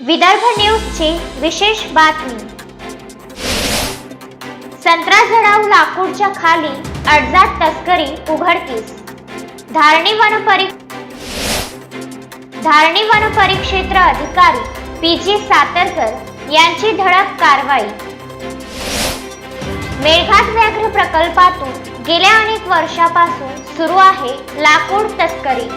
विदर्भ न्यूजची विशेष बातमी. संत्रा झडाव लाकूडच्या खाली अडजात तस्करी उघडकीस. धारणी वन परि धारणी वन परिक्षेत्र अधिकारी पी जी सातरकर यांची धडक कारवाई. मेळघाट व्याघ्र प्रकल्पातून गेल्या अनेक वर्षापासून सुरू आहे लाकूड तस्करी.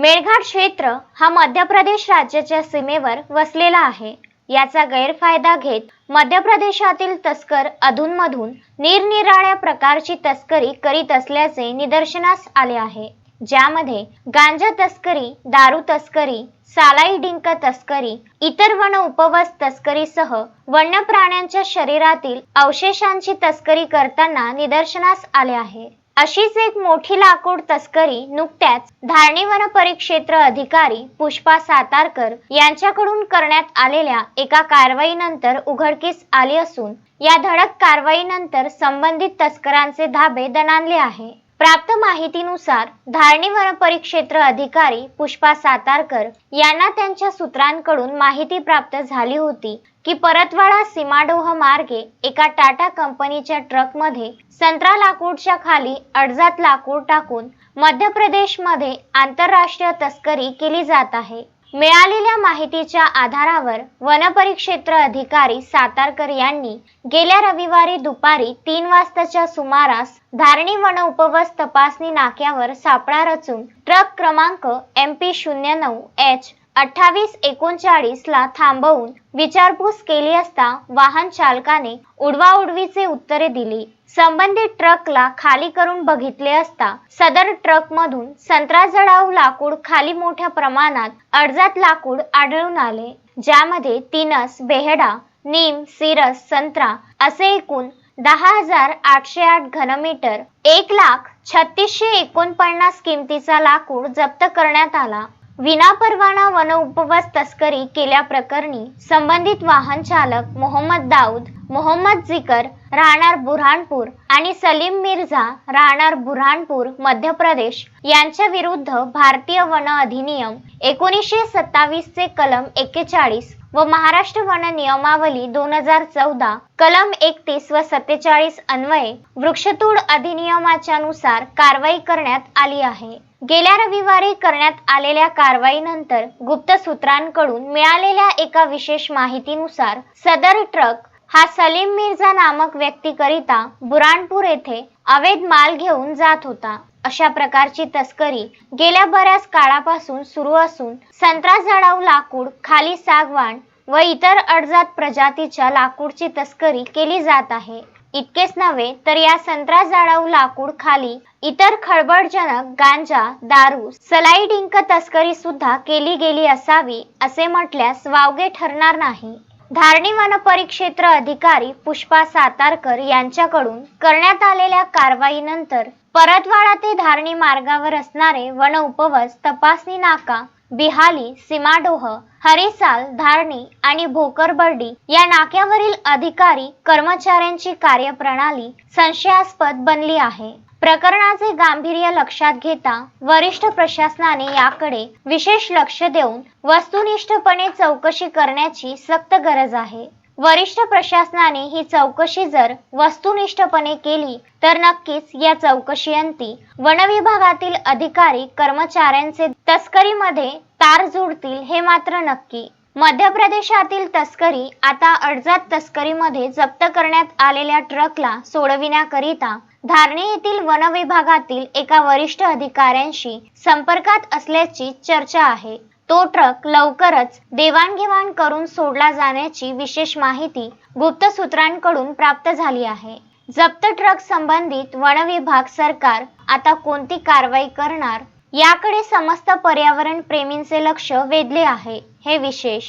मेळघाट क्षेत्र हा मध्य प्रदेश राज्याच्या सीमेवर वसलेला आहे. याचा गैरफायदा घेत मध्य प्रदेशातील तस्कर अधूनमधून निरनिराळ्या प्रकारची तस्करी करीत असल्याचे निदर्शनास आले आहे. ज्यामध्ये गांजा तस्करी दारू तस्करी सालाई डिंक तस्करी इतर वन उपवास तस्करीसह वन्य प्राण्यांच्या शरीरातील अवशेषांची तस्करी करताना निदर्शनास आले आहे. अशीच एक मोठी लाकूड तस्करी नुकत्याच धारणी वन परिक्षेत्र अधिकारी पुष्पा सातारकर यांच्याकडून करण्यात आलेल्या एका कारवाईनंतर उघडकीस आली असून या धडक कारवाईनंतर संबंधित तस्करांचे धाबे दणाणले आहे. प्राप्त माहितीनुसार धारणी वन परिक्षेत्र अधिकारी पुष्पा सातारकर यांना त्यांच्या सूत्रांकडून माहिती प्राप्त झाली होती की परतवाडा सीमाडोह मार्गे एका टाटा कंपनीच्या ट्रकमध्ये संत्रा लाकूडच्या खाली अडजात लाकूड टाकून मध्य प्रदेशमध्ये आंतरराष्ट्रीय तस्करी केली जात आहे. मिळालेल्या माहितीच्या आधारावर वनपरिक्षेत्र अधिकारी सातारकर यांनी गेल्या रविवारी दुपारी तीन वाजताच्या सुमारास धारणी वन उपवस तपासणी नाक्यावर सापळा रचून ट्रक क्रमांक एम पी शून्य नऊ एच अठ्ठावीस एकोणचाळीसला थांबवून विचारपूस केली असता वाहन चालकाने उडवाउडवीचे उत्तरे दिली. संबंधित ट्रकला खाली करून बघितले असता सदर ट्रकमधून संत्राजडाऊ संत्रा लाकूड खाली मोठ्या प्रमाणात अर्जात लाकूड आढळून आले. ज्यामध्ये तिनस बेहडा नीम सिरस संत्रा असे एकूण दहा हजार आठशे आठ घनमीटर एक लाख छत्तीसशे एकोणपन्नास किमतीचा लाकूड जप्त करण्यात आला. विनापरवाना वन उपवास तस्करी केल्याप्रकरणी संबंधित वाहन चालक मोहम्मद दाऊद मोहम्मद जिकर राहणार बुऱ्हाणपूर आणि सलीम मिर्झा राहणार बुऱ्हाणपूर मध्य प्रदेश यांच्या विरुद्ध भारतीय वन अधिनियम एकोणीसशे सत्तावीसचे कलम एक्केचाळीस व महाराष्ट्र वन नियमावली दोन हजार चौदा कलम एकतीस व सत्तेचाळीस अन्वये वृक्षतोड अधिनियमाच्या नुसार कारवाई करण्यात आली आहे. गेल्या रविवारी करण्यात आलेल्या कारवाईनंतर गुप्त सूत्रांकडून मिळालेल्या एका विशेष माहितीनुसार सदर ट्रक हा सलीम मिर्झा नामक व्यक्तीकरिता बुराणपूर येथे अवैध माल घेऊन जात होता. अशा प्रकारची तस्करी गेल्या बऱ्याच काळापासून सुरू असून संत्रा जडाव लाकूड खाली सागवान व इतर अडजात प्रजातीच्या लाकूडची तस्करी केली जात आहे. इतकेच नव्हे तर या संत्रा जाळाऊ लाकूड खाली इतर खळबळजनक गांजा दारू सलाई डिंक तस्करी सुद्धा केली गेली असावी असे म्हटल्यास वावगे ठरणार नाही. धारणी वन परिक्षेत्र अधिकारी पुष्पा सातारकर यांच्याकडून करण्यात आलेल्या कारवाईनंतर परतवाडा ते धारणी मार्गावर असणारे वन उपवस तपासणी नाका बिहाली सीमाडोह हरिसाल धारणी आणि भोकरबर्डी या नाक्यावरील अधिकारी कर्मचाऱ्यांची कार्यप्रणाली संशयास्पद बनली आहे. प्रकरणाचे गांभीर्य लक्षात घेता वरिष्ठ प्रशासनाने याकडे विशेष लक्ष देऊन वस्तुनिष्ठपणे चौकशी करण्याची सक्त गरज आहे. वरिष्ठ प्रशासनाने ही चौकशी जर वस्तुनिष्ठपणे केली तर नक्कीच या चौकशीअंती वनविभागातील अधिकारी कर्मचाऱ्यांचे तस्करीमध्ये तार जुडतील हे मात्र नक्की. मध्य प्रदेशातील तस्करी आता अडजात तस्करीमध्ये जप्त करण्यात आलेल्या ट्रकला सोडविण्याकरिता धारणे येथील वन विभागातील एका वरिष्ठ अधिकाऱ्यांशी संपर्कात असल्याची चर्चा आहे. तो ट्रक लवकरच देवाणघेवाण करून सोडला जाण्याची विशेष माहिती गुप्त सूत्रांकडून प्राप्त झाली आहे. जप्त ट्रक संबंधित वन विभाग सरकार आता कोणती कारवाई करणार याकडे समस्त पर्यावरण प्रेमींचे लक्ष वेधले आहे. हे विशेष.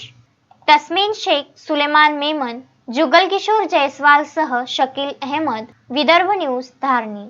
तस्मीन शेख सुलेमान मेमन जुगल किशोर जयस्वालसह शकील अहमद विदर्भ न्यूज धारणी.